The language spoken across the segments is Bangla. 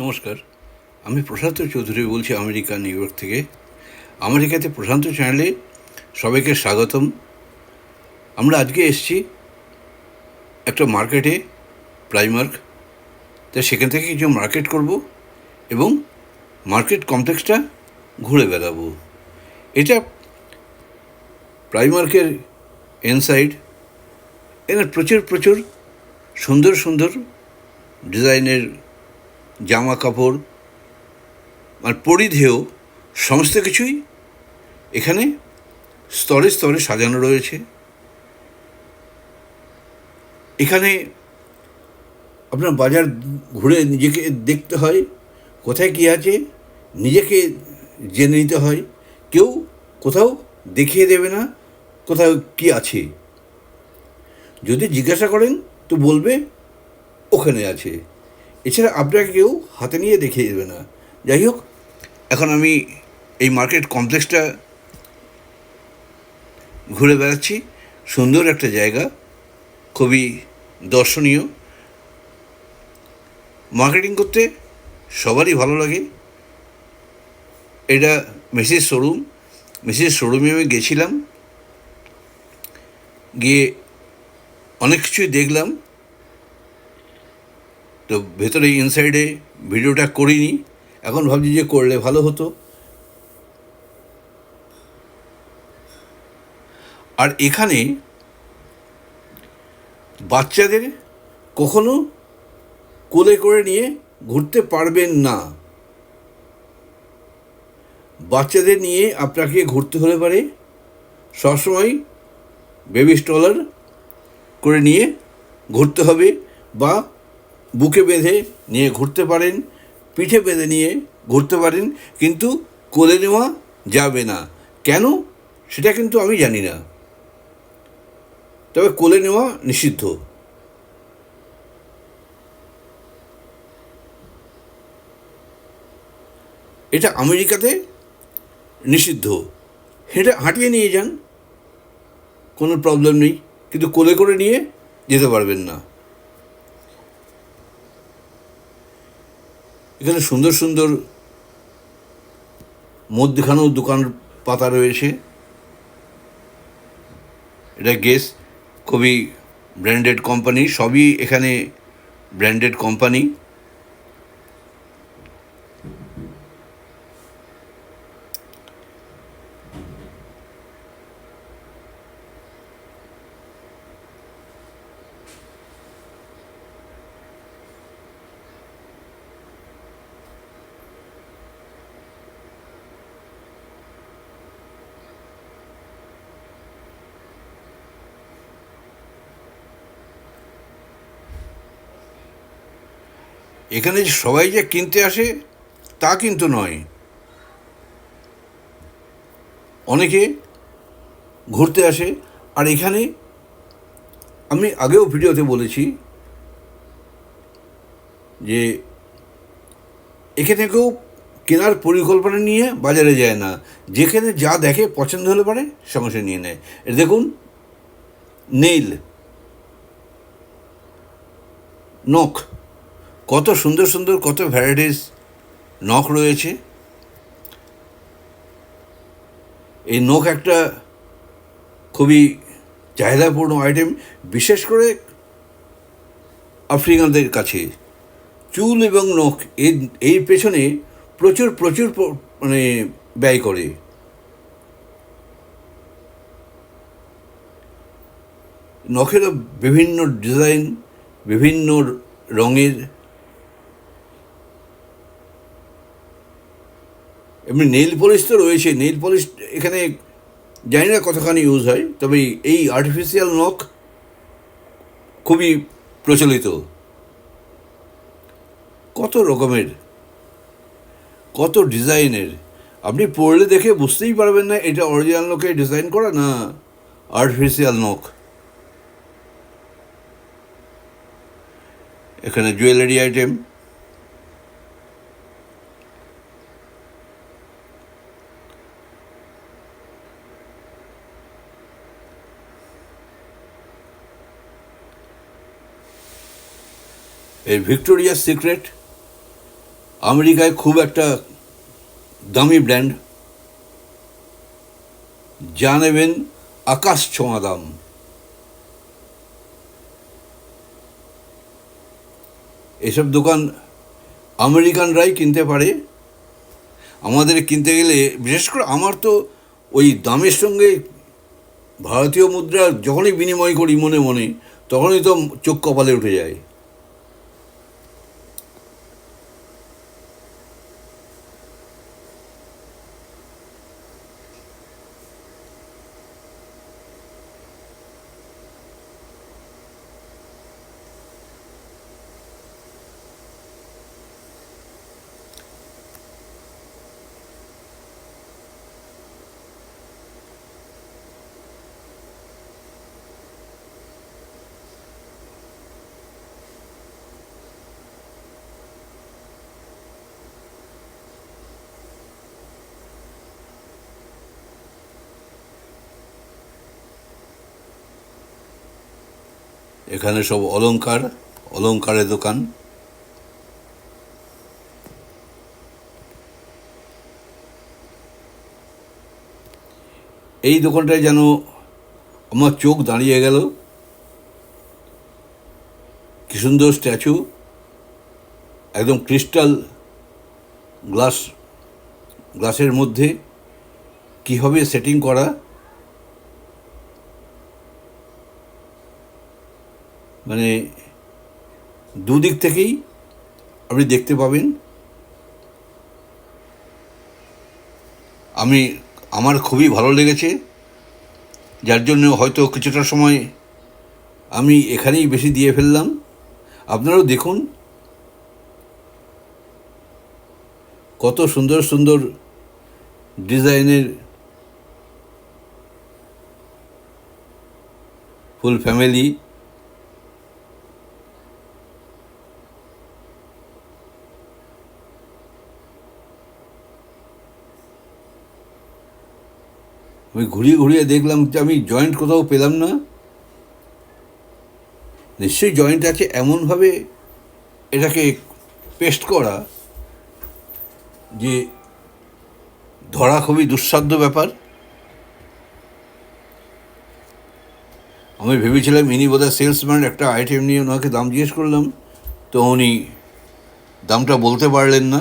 নমস্কার। আমি প্রশান্ত চৌধুরী বলছি আমেরিকা, নিউ ইয়র্ক থেকে। আমেরিকাতে প্রশান্ত চ্যানেলে সবাইকে স্বাগতম। আমরা আজকে এসেছি একটা মার্কেটে, প্রাইমার্ক। তা সেখান থেকে কিছু মার্কেট করব এবং মার্কেট কমপ্লেক্সটা ঘুরে বেড়াবো। এটা প্রাইমার্কের এনসাইড। এখানে প্রচুর প্রচুর সুন্দর সুন্দর ডিজাইনের জামা কাপড়, আর পরিধেয় সমস্ত কিছুই এখানে স্তরে স্তরে সাজানো রয়েছে। এখানে আপনার বাজার ঘুরে নিজেকে দেখতে হয়, কোথায় কী আছে নিজেকে জেনে নিতে হয়। কেউ কোথাও দেখিয়ে দেবে না কোথাও কি আছে। যদি জিজ্ঞাসা করেন তো বলবে ওখানে আছে। এছাড়া আপনাকে কেউ হাতে নিয়ে দেখিয়ে দেবে না। যাই হোক, এখন আমি এই মার্কেট কমপ্লেক্সটা ঘুরে বেড়াচ্ছি। সুন্দর একটা জায়গা, খুবই দর্শনীয়। মার্কেটিং করতে সবারই ভালো লাগে। এটা মেসির শোরুম। মেসির শোরুমে আমি গেছিলাম। গিয়ে অনেক কিছুই দেখলাম। তো ভেতরে ইনসাইডে ভিডিওটা করিনি। এখন ভাবছি যে করলে ভালো হতো। আর এখানে বাচ্চাদের কখনো কোলে করে নিয়ে ঘুরতে পারবেন না। বাচ্চাদের নিয়ে আপনাকে ঘুরতে হলে পারে। সবসময় বেবি স্টলার করে নিয়ে ঘুরতে হবে বা বুকে বেঁধে নিয়ে ঘুরতে পারেন, পিঠে বেঁধে নিয়ে ঘুরতে পারেন, কিন্তু কোলে নেওয়া যাবে না। কেন? সেটা কিন্তু আমি জানি না। তবে কোলে নেওয়া নিষিদ্ধ। এটা আমেরিকাতে নিষিদ্ধ। হেঁটে হাঁটিয়ে নিয়ে যান, কোনো প্রবলেম নেই, কিন্তু কোলে করে নিয়ে যেতে পারবেন না। এখানে সুন্দর সুন্দর মধ্যখানেও দোকান পাতা রয়েছে। এটা গেস, খুবই ব্র্যান্ডেড কোম্পানি, সবই এখানে ব্র্যান্ডেড কোম্পানি। এখানে যে সবাই যে কিনতে আসে, তা কিন্তু নয়। অনেকে ঘুরতে আসে, আর এখানে আমি আগেও ভিডিওতে বলেছি যে এখানে কেউ কেনার পরিকল্পনা নিয়ে বাজারে যায় না। যেখানে যা দেখে পছন্দ হলে পারে, সঙ্গে নিয়ে নেয়। দেখুন, নেইল, নখ। কত সুন্দর সুন্দর, কত ভ্যারাইটিস নখ রয়েছে। এই নখ একটা খুবই চাহিদাপূর্ণ আইটেম বিশেষ করে আফ্রিকানদের কাছে। চুল এবং নখ এর, এই পেছনে প্রচুর প্রচুর মানে ব্যয় করে। নখেরও বিভিন্ন ডিজাইন বিভিন্ন রঙের এমনি নেল পলিশ তো রয়েছে নেল পলিশ এখানে জানি না কতখানি ইউজ হয়, তবে এই আর্টিফিশিয়াল নখ খুবই প্রচলিত। কত রকমের, কত ডিজাইনের। আপনি পড়লে দেখে বুঝতেই পারবেন না এটা অরিজিনাল নখে ডিজাইন করা না আর্টিফিশিয়াল নখ এখানে জুয়েলারি আইটেম এই ভিক্টোরিয়ার সিক্রেট আমেরিকায় খুব একটা দামি ব্র্যান্ড। যা নেবেন আকাশ ছোঁয়া দাম এসব দোকান আমেরিকানরাই কিনতে পারে। আমাদের কিনতে গেলে, বিশেষ করে আমার তো ওই দামের সঙ্গে ভারতীয় মুদ্রা যখনই বিনিময় করি মনে মনে, তখনই তো চোখ কপালে উঠে যায়। এখানে সব অলংকার, অলংকারের দোকান। এই দোকানটায় যেন আমার চোখ দাঁড়িয়ে গেল। কি সুন্দর স্ট্যাচু, একদম ক্রিস্টাল গ্লাস, গ্লাসের মধ্যে। কীভাবে সেটিং করা মানে দুদিক থেকেই আপনি দেখতে পাবেন। আমি, আমার খুবই ভালো লেগেছে। যার জন্য হয়তো কিছুটা সময় আমি এখানেই বেশি দিয়ে ফেললাম। আপনারাও দেখুন কত সুন্দর সুন্দর ডিজাইনের ফুল ফ্যামিলি আমি ঘুরিয়ে ঘুরিয়ে দেখলাম যে আমি জয়েন্ট কোথাও পেলাম না। নিশ্চয়ই জয়েন্ট আছে, এমনভাবে এটাকে পেস্ট করা যে ধরা খুবই দুঃসাধ্য ব্যাপার। আমি ভেবেছিলাম ইনি বোধহয় সেলসম্যান একটা আইটেম নিয়ে ওনাকে দাম জিজ্ঞেস করলাম, তো উনি দামটা বলতে পারলেন না।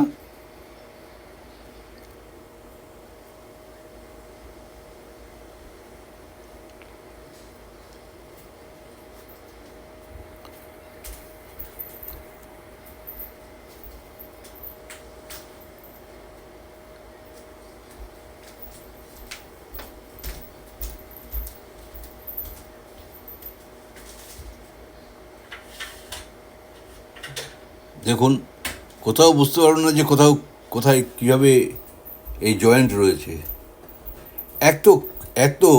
দেখুন, কোথাও বুঝতে পারবেন না যে কোথাও, কোথায় কীভাবে এই জয়েন্ট রয়েছে। এক তো এক তো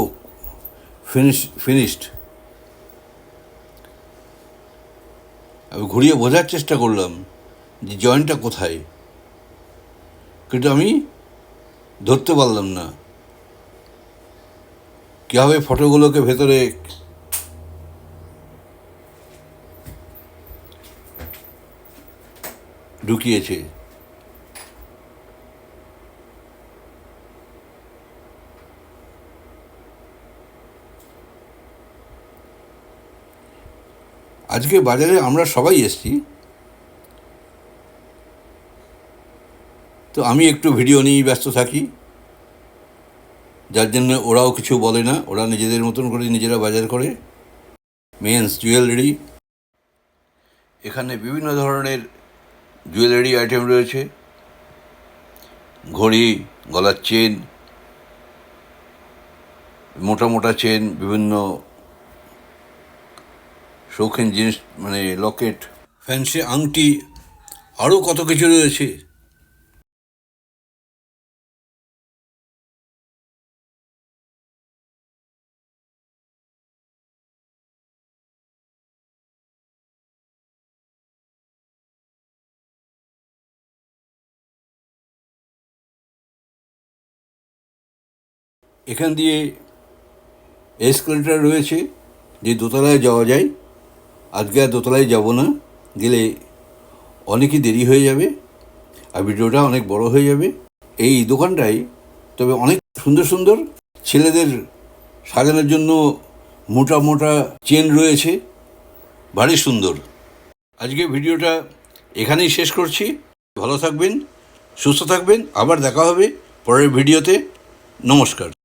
ফিনিশ ফিনিশড আমি ঘুরিয়ে বোঝার চেষ্টা করলাম যে জয়েন্টটা কোথায়। কিন্তু আমি ধরতে পারলাম না। কীভাবে ফটোগুলোকে ভেতরে ঢুকিয়েছে। আজকে বাজারে আমরা সবাই এসছি। তো আমি একটু ভিডিও নিয়েই ব্যস্ত থাকি। যার জন্য ওরাও কিছু বলে না, ওরা নিজেদের মতন করে নিজেরা বাজার করে। মেন্স জুয়েলারি এখানে বিভিন্ন ধরনের জুয়েলারি আইটেম রয়েছে। ঘড়ি, গলার চেন, মোটা মোটা চেন, বিভিন্ন শৌখিন জিনিস মানে লকেট, ফ্যান্সি আংটি আরও কত কিছু রয়েছে। এখান দিয়ে এসকেলেটার রয়েছে যে দোতলায় যাওয়া যায়। আজকে আর দোতলায় যাব না। গেলে অনেকই দেরি হয়ে যাবে আর ভিডিওটা অনেক বড় হয়ে যাবে। এই দোকানটায় তবে অনেক সুন্দর সুন্দর ছেলেদের সাজানোর জন্য মোটা মোটা চেন রয়েছে। ভারী সুন্দর। আজকে ভিডিওটা এখানেই শেষ করছি। ভালো থাকবেন, সুস্থ থাকবেন। আবার দেখা হবে পরের ভিডিওতে। নমস্কার।